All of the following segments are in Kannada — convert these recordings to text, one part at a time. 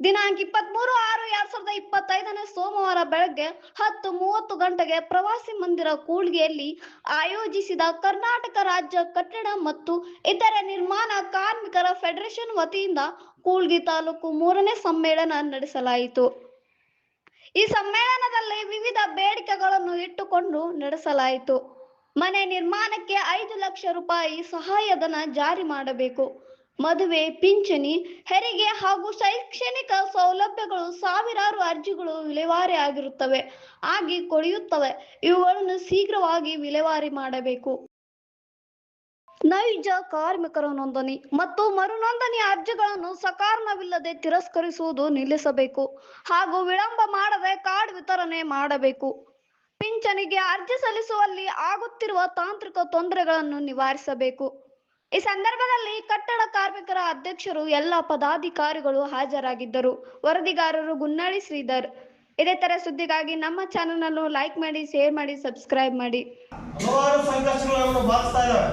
ತಾಲೂಕಿನಲ್ಲಿ ಇಪ್ಪತ್ತ್ ಮೂರು ದಿನಾಂಕ ಆರು ಎರಡ್ ಸಾವಿರದ ಇಪ್ಪತ್ತೈದನೇ ಸೋಮವಾರ ಬೆಳಗ್ಗೆ ಹತ್ತು ಮೂವತ್ತು ಗಂಟೆಗೆ ಪ್ರವಾಸಿ ಮಂದಿರ ಕೂಳ್ಗೆಯಲ್ಲಿ ಆಯೋಜಿಸಿದ ಕರ್ನಾಟಕ ರಾಜ್ಯ ಕಟ್ಟಡ ಮತ್ತು ಇತರೆ ನಿರ್ಮಾಣ ಕಾರ್ಮಿಕರ ಫೆಡರೇಷನ್ ವತಿಯಿಂದ ಕೂಳ್ಗಿ ತಾಲೂಕು ಮೂರನೇ ಸಮ್ಮೇಳನ ನಡೆಸಲಾಯಿತು. ಈ ಸಮ್ಮೇಳನದಲ್ಲಿ ವಿವಿಧ ಬೇಡಿಕೆಗಳನ್ನು ಇಟ್ಟುಕೊಂಡು ನಡೆಸಲಾಯಿತು. ಮನೆ ನಿರ್ಮಾಣಕ್ಕೆ ಐದು ಲಕ್ಷ ರೂಪಾಯಿ ಸಹಾಯಧನ ಜಾರಿ ಮಾಡಬೇಕು. ಮದುವೆ, ಪಿಂಚಣಿ, ಹೆರಿಗೆ ಹಾಗೂ ಶೈಕ್ಷಣಿಕ ಸೌಲಭ್ಯಗಳು ಸಾವಿರಾರು ಅರ್ಜಿಗಳು ವಿಲೇವಾರಿ ಆಗಿರುತ್ತವೆ. ಆಗಿ ಕೊಳೆಯುತ್ತವೆ ಇವುಗಳನ್ನು ಶೀಘ್ರವಾಗಿ ವಿಲೇವಾರಿ ಮಾಡಬೇಕು. ನೈಜ ಕಾರ್ಮಿಕರ ನೋಂದಣಿ ಮತ್ತು ಮರುನೋಂದಣಿ ಅರ್ಜಿಗಳನ್ನು ಸಕಾರಣವಿಲ್ಲದೆ ತಿರಸ್ಕರಿಸುವುದು ನಿಲ್ಲಿಸಬೇಕು ಹಾಗೂ ವಿಳಂಬ ಮಾಡದೆ ಕಾರ್ಡ್ ವಿತರಣೆ ಮಾಡಬೇಕು. ಪಿಂಚಣಿಗೆ ಅರ್ಜಿ ಸಲ್ಲಿಸುವಲ್ಲಿ ಆಗುತ್ತಿರುವ ತಾಂತ್ರಿಕ ತೊಂದರೆಗಳನ್ನು ನಿವಾರಿಸಬೇಕು. ಈ ಸಂದರ್ಭದಲ್ಲಿ ಕಟ್ಟಡ ಕಾರ್ಮಿಕರ ಅಧ್ಯಕ್ಷರು ಎಲ್ಲ ಪದಾಧಿಕಾರಿಗಳು ಹಾಜರಾಗಿದ್ದರು. ವರದಿಗಾರರು ಗುನ್ನಾಳಿ ಶ್ರೀಧರ್. ಇದೇ ತರ ಸುದ್ದಿಗಾಗಿ ನಮ್ಮ ಚಾನೆಲ್ ಅನ್ನು ಲೈಕ್ ಮಾಡಿ ಶೇರ್ ಮಾಡಿ ಸಬ್ಸ್ಕ್ರೈಬ್ ಮಾಡಿ. ಹಲವಾರು ಸಂಘರ್ಷಗಳನ್ನು ಇದಾವೆ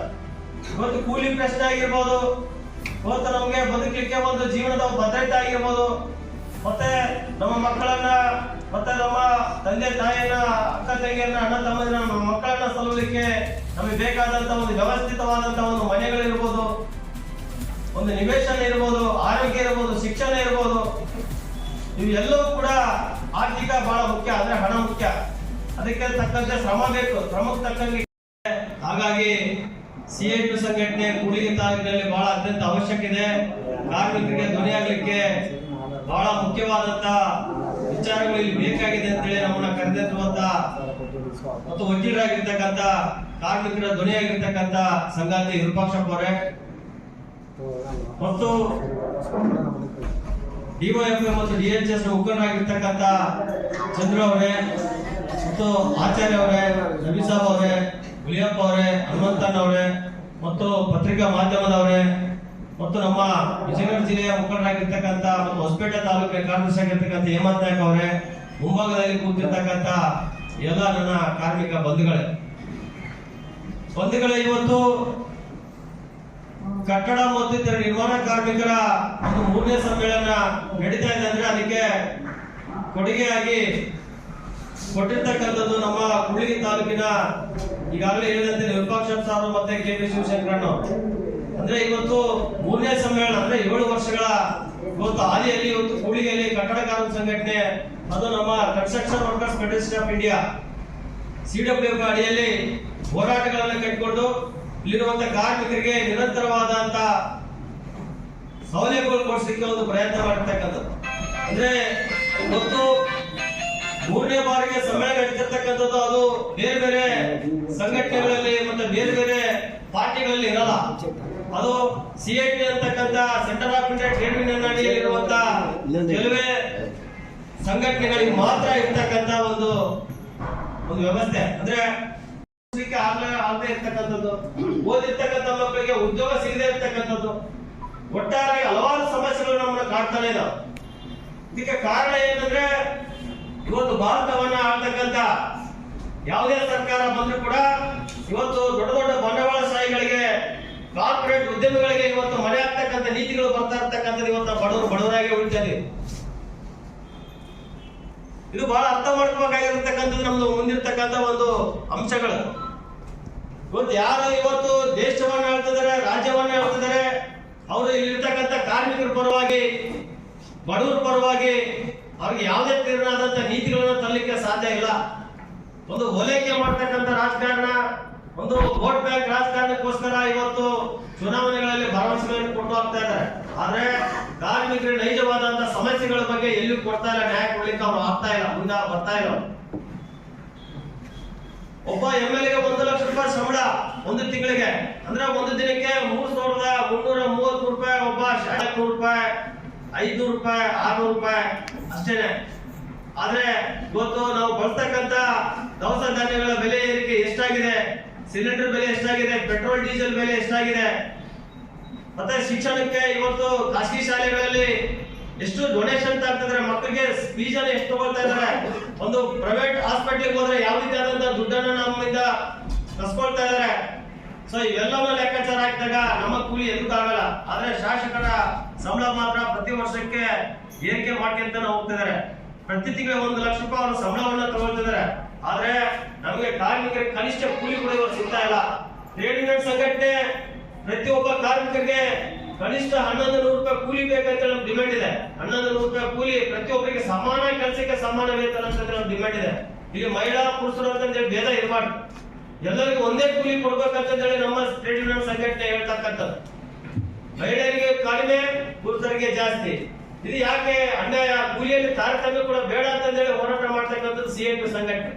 ಇವತ್ತು ಕೂಲಿ ಪ್ರಶ್ನೆ ಆಗಿರ್ಬೋದು, ಇವತ್ತು ನಮಗೆ ಬದುಕಲಿಕ್ಕೆ ಒಂದು ಜೀವನದ ಭದ್ರತೆ ಆಗಿರ್ಬೋದು, ಮತ್ತೆ ನಮ್ಮ ಮಕ್ಕಳನ್ನ, ಮತ್ತೆ ನಮ್ಮ ತಂದೆ ತಾಯಿಯನ್ನ, ಅಕ್ಕ ತಂಗಿಯನ್ನ, ಅಣ್ಣ ತಮ್ಮ ನಮ್ಮ ಮಕ್ಕಳನ್ನ ಸಲ್ಲಲಿಕ್ಕೆ ನಮಗೆ ಬೇಕಾದಂತ ಒಂದು ವ್ಯವಸ್ಥಿತವಾದಂತ ಒಂದು ಮನೆಗಳಿರ್ಬೋದು, ಒಂದು ನಿವೇಶನ ಇರ್ಬೋದು, ಆರೋಗ್ಯ ಇರ್ಬೋದು, ಶಿಕ್ಷಣ ಇರ್ಬೋದು. ಇವೆಲ್ಲವೂ ಕೂಡ ಆರ್ಥಿಕ ಬಹಳ ಮುಖ್ಯ, ಅಂದ್ರೆ ಹಣ ಮುಖ್ಯ. ಅದಕ್ಕೆ ತಕ್ಕಂತೆ ಶ್ರಮ ಬೇಕು. ಶ್ರಮಕ್ಕೆ ತಕ್ಕಂಗೆ ಹಾಗಾಗಿ ಸಿಐಟಿ ಸಂಘಟನೆ ಕೂಲಿಗೆ ತಾಲೂಕಿನಲ್ಲಿ ಬಹಳ ಅತ್ಯಂತ ಅವಶ್ಯಕ ಇದೆ. ಕಾರ್ಮಿಕರಿಗೆ ಧ್ವನಿಯಾಗಲಿಕ್ಕೆ ಬಹಳ ಮುಖ್ಯವಾದಂತ ವಿಚಾರಗಳು ಇಲ್ಲಿ ಬೇಕಾಗಿದೆ ಅಂತೇಳಿ ನಮ್ಮನ್ನ ಕರೆದಿರುವಂತ ಮತ್ತು ವಕೀಲರಾಗಿರ್ತಕ್ಕಂಥ, ಕಾರ್ಮಿಕರ ಧ್ವನಿಯಾಗಿರ್ತಕ್ಕಂಥ ಸಂಗಾತಿ ವಿರೂಪಾಕ್ಷಪ್ಪ ಅವರೇ. ಮತ್ತು ಡಿವೈಎಫ್ ಮತ್ತು ಡಿಎಚ್ಎಸ್ ಮುಖಂಡರಾಗಿರ್ತಕ್ಕಂಥ ಚಂದ್ರ ಅವರೇ, ಮತ್ತು ಆಚಾರ್ಯ ಅವರೇ, ರವಿ ಸಾಬ್ ಅವರೇ, ಹುಲಿಯಪ್ಪ ಅವರೇ, ಹನುಮಂತನ್ ಅವರೇ, ಮತ್ತು ಪತ್ರಿಕಾ ಮಾಧ್ಯಮದವರೇ ಮತ್ತು ನಮ್ಮ ವಿಜಯನಗರ ಜಿಲ್ಲೆಯ ಮುಖಂಡರಾಗಿರ್ತಕ್ಕಂಥ ಮತ್ತು ಹೊಸಪೇಟೆ ತಾಲೂಕಿನ ಕಾರ್ಯದರ್ಶಿ ಆಗಿರ್ತಕ್ಕಂಥ ಹೇಮಂತ್ ನಾಯಕ್ ಅವರೇ ಮುಂಭಾಗದಲ್ಲಿ ಕೂತಿರ್ತಕ್ಕಂಥ ಎಲ್ಲ ನನ್ನ ಕಾರ್ಮಿಕ ಬಂಧುಗಳೇ ಬಂಧುಗಳೇ, ಇವತ್ತು ಕಟ್ಟಡ ಮತ್ತು ಇತರ ನಿರ್ಮಾಣ ಕಾರ್ಮಿಕರ ಒಂದು ಮೂರನೇ ಸಮ್ಮೇಳನ ನಡೀತಾ ಇದೆ ಅಂದ್ರೆ ಅದಕ್ಕೆ ಕೊಡುಗೆಯಾಗಿ ಕೊಟ್ಟಿರ್ತಕ್ಕಂಥದ್ದು ನಮ್ಮ ಕುಳ್ಳಿಗಿ ತಾಲೂಕಿನ ಈಗಾಗಲೇ ಹೇಳಿದಂತೆ ವಿರೂಪಾಕ್ಷ ಸಾರು ಮತ್ತೆ ಕೆ ಪಿ ಶಿವಶಂಕರಣ್ಣ. ಅಂದ್ರೆ ಇವತ್ತು ಮೂರನೇ ಸಮ್ಮೇಳನ ಅಂದ್ರೆ ಏಳು ವರ್ಷಗಳ ಇವತ್ತು ಹಾದಿಯಲ್ಲಿ ಇವತ್ತು ಕೂಳಿಗೆಯಲ್ಲಿ ಕಟ್ಟಡ ಕಾರ್ಮಿಕ ಸಂಘಟನೆ ಅದು ನಮ್ಮ construction workers federation of India CW ಅಡಿಯಲ್ಲಿ ಹೋರಾಟಗಳನ್ನು ಕಟ್ಟಿಕೊಂಡು ಇಲ್ಲಿರುವಂತಹ ಕಾರ್ಮಿಕರಿಗೆ ನಿರಂತರವಾದಂತ ಸೌಲಭ್ಯಗಳು ಕೊಡಿಸಲಿಕ್ಕೆ ಒಂದು ಪ್ರಯತ್ನ ಮಾಡಿರ್ತಕ್ಕಂಥದ್ದು ಅಂದ್ರೆ ಇವತ್ತು ಮೂರನೇ ಬಾರಿಗೆ ಸಮ್ಮೇಳನ ನಡೀತಿರ್ತಕ್ಕಂಥದ್ದು ಅದು ಬೇರೆ ಬೇರೆ ಸಂಘಟನೆಗಳಲ್ಲಿ ಮತ್ತೆ ಬೇರೆ ಬೇರೆ ಪಾರ್ಟಿಗಳಲ್ಲಿ ಇರಲ್ಲ. ಅದು ಸಿ ಐ ಟಿ ಅಂತಕ್ಕಂಥ centre of India trade union ಅಡಿಯಲ್ಲಿರುವಂತ ಕೆಲವೇ ಸಂಘಟನೆಗಳಿಗೆ ಮಾತ್ರ ಇರ್ತಕ್ಕಂಥ ಒಂದು ಒಂದು ವ್ಯವಸ್ಥೆ. ಅಂದ್ರೆ ಆಗದೆ ಇರ್ತಕ್ಕಂಥದ್ದು. ಓದಿರ್ತಕ್ಕಂಥ ಮಕ್ಕಳಿಗೆ ಉದ್ಯೋಗ ಸಿಗದೆ ಇರ್ತಕ್ಕಂಥದ್ದು. ಒಟ್ಟಾರೆ ಹಲವಾರು ಸಮಸ್ಯೆಗಳು ನಮ್ಮನ್ನ ಕಾಡ್ತಾನೆ ಇದಾವೆ. ಇದಕ್ಕೆ ಕಾರಣ ಏನಂದ್ರೆ ಇವತ್ತು ಭಾರತವನ್ನ ಆಳ್ತಕ್ಕಂಥ ಯಾವುದೇ ಸರ್ಕಾರ ಬಂದ್ರೂ ಕೂಡ ಇವತ್ತು ದೊಡ್ಡ ದೊಡ್ಡ ಬಂಡವಾಳಶಾಹಿಗಳಿಗೆ ಕಾರ್ಪೊರೇಟ್ ಉದ್ಯಮಗಳಿಗೆ ಇವತ್ತು ಮನೆ ಆಗ್ತಕ್ಕಂಥ ನೀತಿಗಳು ಬರ್ತಾ ಇರ್ತಕ್ಕಂಥದ್ದು ಇವತ್ತು ಬಡವರು ಬಡವರಾಗಿ ಉಳಿತಾರೆ ಇದು ಬಹಳ ಅರ್ಥ ಮಾಡ್ಕೋಬೇಕಾಗಿರ್ತಕ್ಕಂಥದ್ದು ನಮ್ದು ಮುಂದಿರ್ತಕ್ಕಂಥ ಒಂದು ಅಂಶಗಳು. ಇವತ್ತು ಯಾರು ಇವತ್ತು ದೇಶವನ್ನು ಹೇಳ್ತಿದ್ದಾರೆ ರಾಜ್ಯವನ್ನು ಹೇಳ್ತಿದ್ದಾರೆ ಅವರು ಇಲ್ಲಿರ್ತಕ್ಕಂಥ ಕಾರ್ಮಿಕರ ಪರವಾಗಿ, ಬಡವರ ಪರವಾಗಿ ಅವ್ರಿಗೆ ಯಾವುದೇ ತೀರ್ಣಾದಂತ ನೀತಿಗಳನ್ನ ತರಲಿಕ್ಕೆ ಸಾಧ್ಯ ಇಲ್ಲ. ಒಂದು ಹೋಲೈಕೆ ಮಾಡ್ತಕ್ಕಂಥ ರಾಜಕಾರಣ ಒಂದು ವೋಟ್ ಬ್ಯಾಂಕ್ ರಾಜಕಾರಣಕ್ಕೋಸ್ಕರ ಇವತ್ತು ಚುನಾವಣೆಗಳಲ್ಲಿ ಭರವಸೆಗಳನ್ನು ಕೊಟ್ಟು ಹೋಗ್ತಾ ಇದ್ದಾರೆ. ಆದ್ರೆ ಕಾರ್ಮಿಕರ ನೈಜವಾದಂತ ಸಮಸ್ಯೆಗಳ ಬಗ್ಗೆ ಎಲ್ಲಿಯೂ ಕೊಡ್ತಾ ಇಲ್ಲ, ನ್ಯಾಯ ಕೊಡ್ಲಿಕ್ಕೆ ಅವ್ರು ಆಗ್ತಾ ಇಲ್ಲ, ಮುಂದೆ ಬರ್ತಾ ಇಲ್ಲ. ಒಬ್ಬ ಎಂ ಎಲ್ಗೆ ಒಂದು ಲಕ್ಷ ರೂಪಾಯಿ ಸಂಬಳ ಒಂದು ತಿಂಗಳಿಗೆ. ಅಂದ್ರೆ ಒಂದು ದಿನಕ್ಕೆ ಮೂರ್ ಸಾವಿರದ ಮುನ್ನೂರ ಮೂವತ್ತು ರೂಪಾಯಿ, ಒಬ್ಬ ನಾಲ್ಕುನೂರು ರೂಪಾಯಿ, ಐದ್ನೂರು ರೂಪಾಯಿ, ಆರ್ನೂರು ರೂಪಾಯಿ ಅಷ್ಟೇನೆ. ಆದ್ರೆ ಇವತ್ತು ನಾವು ಬಳಸ್ತಕ್ಕಂತ ದವಸ ಧಾನ್ಯಗಳ ಬೆಲೆ ಏರಿಕೆ ಎಷ್ಟಾಗಿದೆ? ಸಿಲಿಂಡರ್ ಬೆಲೆ ಎಷ್ಟಾಗಿದೆ? ಪೆಟ್ರೋಲ್, ಡೀಸೆಲ್ ಬೆಲೆ ಎಷ್ಟಾಗಿದೆ? ಮತ್ತೆ ಶಿಕ್ಷಣಕ್ಕೆ ಇವತ್ತು ಖಾಸಗಿ ಶಾಲೆಗಳಲ್ಲಿ ಎಷ್ಟು ಡೊನೇಷನ್ ಆಗ್ತಿದ್ರೆ ಮಕ್ಕಳಿಗೆ ಫೀಸನ್ನು ಎಷ್ಟು ತಗೊಳ್ತಾ ಇದಾರೆ ಒಂದು ಪ್ರೈವೇಟ್ ಹಾಸ್ಪಿಟಲ್ ಹೋದ್ರೆ ಯಾವ ರೀತಿ ಆದಂತ ದುಡ್ಡನ್ನ ನಮ್ಮಿಂದ ಕಸ್ಕೊಳ್ತಾ ಇದಾರೆ ಸೊ ಇವೆಲ್ಲವನ್ನ ಲೆಕ್ಕಾಚಾರ ಹಾಕಿದಾಗ ನಮ್ಮ ಕೂಲಿ ಎದಕ್ಕಾಗಲ್ಲ ಆದ್ರೆ ಶಾಸಕರ ಸಂಬಳ ಮಾತ್ರ ಪ್ರತಿ ವರ್ಷಕ್ಕೆ ಏರಿಕೆ ಹೋಗ್ತಾ ಹೋಗ್ತಿದ್ದಾರೆ ಪ್ರತಿ ತಿಂಗಳ ಒಂದು ಲಕ್ಷ ರೂಪಾಯಿ ಅವರ ನಮಗೆ ಕಾರ್ಮಿಕರಿಗೆ ಕನಿಷ್ಠ ಕೂಲಿ ಕೂಡ ಇವಾಗ ಸಿಗ್ತಾ ಇಲ್ಲ. ಟ್ರೇಡ್ ಯೂನಿಯನ್ ಸಂಘಟನೆ ಪ್ರತಿಯೊಬ್ಬ ಕಾರ್ಮಿಕರಿಗೆ ಕನಿಷ್ಠ ಹನ್ನೊಂದು ನೂರು ರೂಪಾಯಿ ಕೂಲಿ ಬೇಕಂತ ನಮ್ಗೆ ಡಿಮ್ಯಾಂಡ್ ಇದೆ. ಹನ್ನೊಂದು ನೂರು ರೂಪಾಯಿ ಕೂಲಿ ಪ್ರತಿಯೊಬ್ಬರಿಗೆ ಸಮಾನ ಕೆಲಸಕ್ಕೆ ಸಮಾನ ವೇತನ ಅಂತ ನಮ್ಮ ಡಿಮ್ಯಾಂಡ್ ಇದೆ. ಇಲ್ಲಿ ಮಹಿಳಾ ಪುರುಷರು ಅಂತಂದೇಳಿ ಭೇದ ಇರಬಾರ್ದು. ಎಲ್ಲರಿಗೂ ಒಂದೇ ಕೂಲಿ ಕೊಡ್ಬೇಕಂತಂದೇಳಿ ನಮ್ಮ ಟ್ರೇಡ್ ಯೂನಿಯನ್ ಸಂಘಟನೆ ಹೇಳ್ತಕ್ಕಂಥದ್ದು. ಮಹಿಳೆಯರಿಗೆ ಕಡಿಮೆ, ಪುರುಷರಿಗೆ ಜಾಸ್ತಿ. ಇದು ಯಾಕೆ ಅನ್ಯಾಯ? ಕೂಲಿಯಲ್ಲಿ ತಾರತಮ್ಯ ಕೂಡ ಬೇಡ ಅಂತಂದೇಳಿ ಹೋರಾಟ ಮಾಡ್ತಕ್ಕಂಥದ್ದು ಸಿ ಸಂಘಟನೆ.